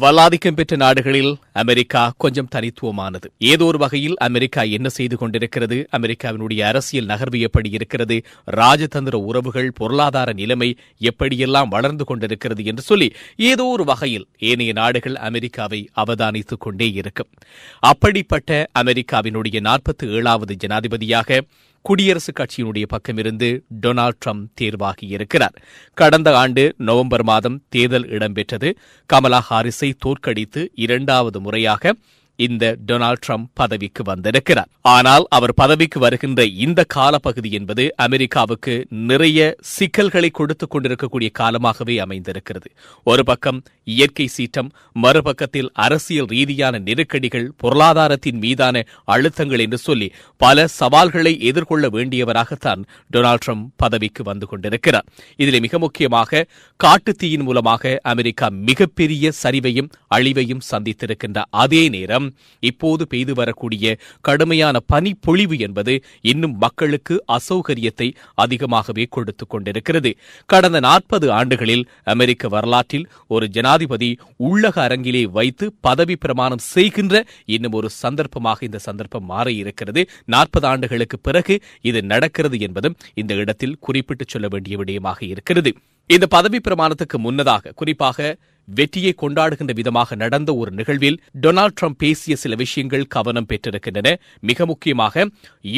வல்லாதிக்கம் பெற்ற நாடுகளில் அமெரிக்கா கொஞ்சம் தனித்துவமானது. ஏதோ ஒரு வகையில் அமெரிக்கா என்ன செய்து கொண்டிருக்கிறது அமெரிக்காவினுடைய அரசியல் நகர்வு எப்படி இருக்கிறது ராஜதந்திர உறவுகள் பொருளாதார நிலைமை எப்படியெல்லாம் வளர்ந்து கொண்டிருக்கிறது என்று சொல்லி ஏதோ ஒரு வகையில் ஏனைய நாடுகள் அமெரிக்காவை அவதானித்துக் கொண்டே இருக்கும். அப்படிப்பட்ட அமெரிக்காவினுடைய நாற்பத்தி ஏழாவது ஜனாதிபதியாக குடியரசுக் கட்சியினுடைய பக்கமிருந்து டொனால்ட் ட்ரம்ப் தேர்வாகியிருக்கிறார். கடந்த ஆண்டு நவம்பர் மாதம் தேர்தல் இடம்பெற்றது. கமலா ஹாரிஸை தோற்கடித்து இரண்டாவது முறையாக இந்த டொனால்ட் ட்ரம்ப் பதவிக்கு வந்திருக்கிறார். ஆனால் அவர் பதவிக்கு வருகின்ற இந்த காலப்பகுதி என்பது அமெரிக்காவுக்கு நிறைய சிக்கல்களை கொடுத்துக் கொண்டிருக்கக்கூடிய காலமாகவே அமைந்திருக்கிறது. ஒரு பக்கம் இயற்கை சீற்றம் மறுபக்கத்தில் அரசியல் ரீதியான நெருக்கடிகள் பொருளாதாரத்தின் மீதான அழுத்தங்கள் என்று சொல்லி பல சவால்களை எதிர்கொள்ள வேண்டியவராகத்தான் டொனால்ட் ட்ரம்ப் பதவிக்கு வந்து கொண்டிருக்கிறார். இதில் மிக முக்கியமாக காட்டுத்தீயின் மூலமாக அமெரிக்கா மிகப்பெரிய சரிவையும் அழிவையும் சந்தித்திருக்கின்ற அதே நேரம் இப்போது பெய்து வரக்கூடிய கடுமையான பனிப்பொழிவு என்பது இன்னும் மக்களுக்கு அசௌகரியத்தை அதிகமாகவே கொடுத்துக் கொண்டிருக்கிறது. கடந்த நாற்பது ஆண்டுகளில் அமெரிக்க வரலாற்றில் ஒரு ஜனாதிபதி உள்ளக அரங்கிலே வைத்து பதவி பிரமாணம் செய்கின்ற இன்னும் ஒரு சந்தர்ப்பமாக இந்த சந்தர்ப்பம் மாற இருக்கிறது நாற்பது ஆண்டுகளுக்கு பிறகு இது நடக்கிறது என்பதும் இந்த இடத்தில் குறிப்பிட்டு சொல்ல வேண்டிய விடயமாக இருக்கிறது. இந்த பதவி பிரமாணத்துக்கு முன்னதாக குறிப்பாக வெற்றியை கொண்டாடுகின்ற விதமாக நடந்த ஒரு நிகழ்வில் டொனால்டு ட்ரம்ப் பேசிய சில விஷயங்கள் கவனம் பெற்றிருக்கின்றன. மிக முக்கியமாக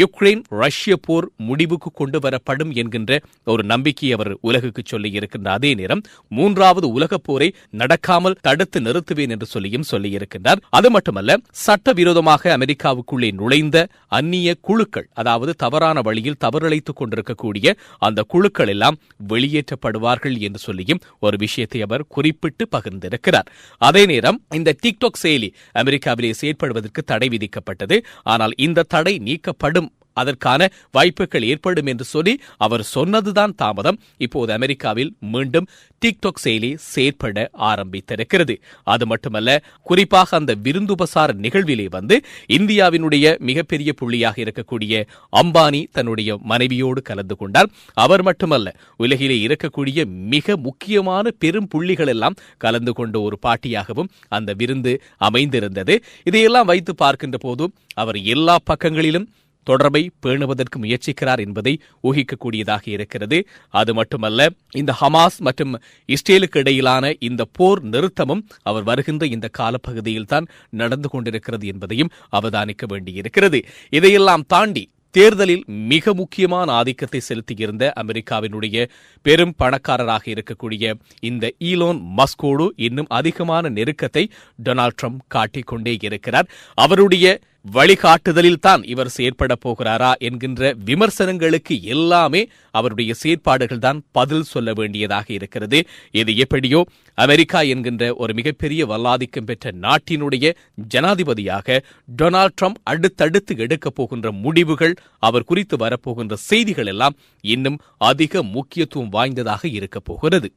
யுக்ரைன் ரஷ்ய போர் முடிவுக்கு கொண்டு வரப்படும் என்கின்ற ஒரு நம்பிக்கையை அவர் உலகுக்கு சொல்லி அதே நேரம் மூன்றாவது உலகப் போரை நடக்காமல் தடுத்து நிறுத்துவேன் என்று சொல்லியும் சொல்லியிருக்கின்றார். அது மட்டுமல்ல சட்டவிரோதமாக அமெரிக்காவுக்குள்ளே நுழைந்த அந்நிய குழுக்கள் அதாவது தவறான வழியில் தவறிழைத்துக் கொண்டிருக்கக்கூடிய அந்த குழுக்கள் எல்லாம் வெளியேற்றப்படுவார்கள் என்று சொல்லியும் ஒரு விஷயத்தை அவர் குறிப்பிட்டு பகிர்ந்திருக்கிறார் அதே நேரம் இந்த டிக்டாக் செயலி அமெரிக்காவிலே செயற்படுவதற்கு தடை விதிக்கப்பட்டது. ஆனால் இந்த தடை நீக்கப்படும் அதற்கான வாய்ப்புகள் ஏற்படும் என்று சொல்லி அவர் சொன்னதுதான் தாமதம். இப்போது அமெரிக்காவில் மீண்டும் டிக்டாக் செயலி செயற்பட ஆரம்பித்திருக்கிறது. அது மட்டுமல்ல குறிப்பாக அந்த விருந்துபசார நிகழ்விலே வந்து இந்தியாவினுடைய மிகப்பெரிய புள்ளியாக இருக்கக்கூடிய அம்பானி தன்னுடைய மனைவியோடு கலந்து கொண்டார். அவர் மட்டுமல்ல உலகிலே இருக்கக்கூடிய மிக முக்கியமான பெரும் புள்ளிகள் எல்லாம் கலந்து கொண்ட ஒரு பாட்டியாகவும் அந்த விருந்து அமைந்திருந்தது. இதையெல்லாம் வைத்து பார்க்கின்ற போது அவர் எல்லா பக்கங்களிலும் தொடர்பை பேணுவதற்கு முயற்சிக்கிறார் என்பதை ஊகிக்கக்கூடியதாக இருக்கிறது. அது மட்டுமல்ல இந்த ஹமாஸ் மற்றும் இஸ்ரேலுக்கு இடையிலான இந்த போர் நிறுத்தமும் அவர் வருகின்ற இந்த காலப்பகுதியில் தான் நடந்து கொண்டிருக்கிறது என்பதையும் அவதானிக்க வேண்டியிருக்கிறது. இதையெல்லாம் தாண்டி தேர்தலில் மிக முக்கியமான ஆதிக்கத்தை செலுத்தியிருந்த அமெரிக்காவினுடைய பெரும் பணக்காரராக இருக்கக்கூடிய இந்த ஈலோன் மஸ்கோடு இன்னும் அதிகமான நெருக்கத்தை டொனால்ட் ட்ரம்ப் காட்டிக்கொண்டே இருக்கிறார். அவருடைய வழிகாட்டுதலில் தான் இவர் செயற்பட போகிறாரா என்கின்ற விமர்சனங்களுக்கு எல்லாமே அவருடைய செயற்பாடுகள் தான் பதில் சொல்ல வேண்டியதாக இருக்கிறது. இது எப்படியோ அமெரிக்கா என்கின்ற ஒரு மிகப்பெரிய வல்லாதிக்கம் பெற்ற நாட்டினுடைய ஜனாதிபதியாக டொனால்ட் ட்ரம்ப் அடுத்தடுத்து எடுக்கப் போகின்ற முடிவுகள் அவர் குறித்து வரப்போகின்ற செய்திகள் எல்லாம் இன்னும் அதிக முக்கியத்துவம் வாய்ந்ததாக இருக்கப் போகிறது.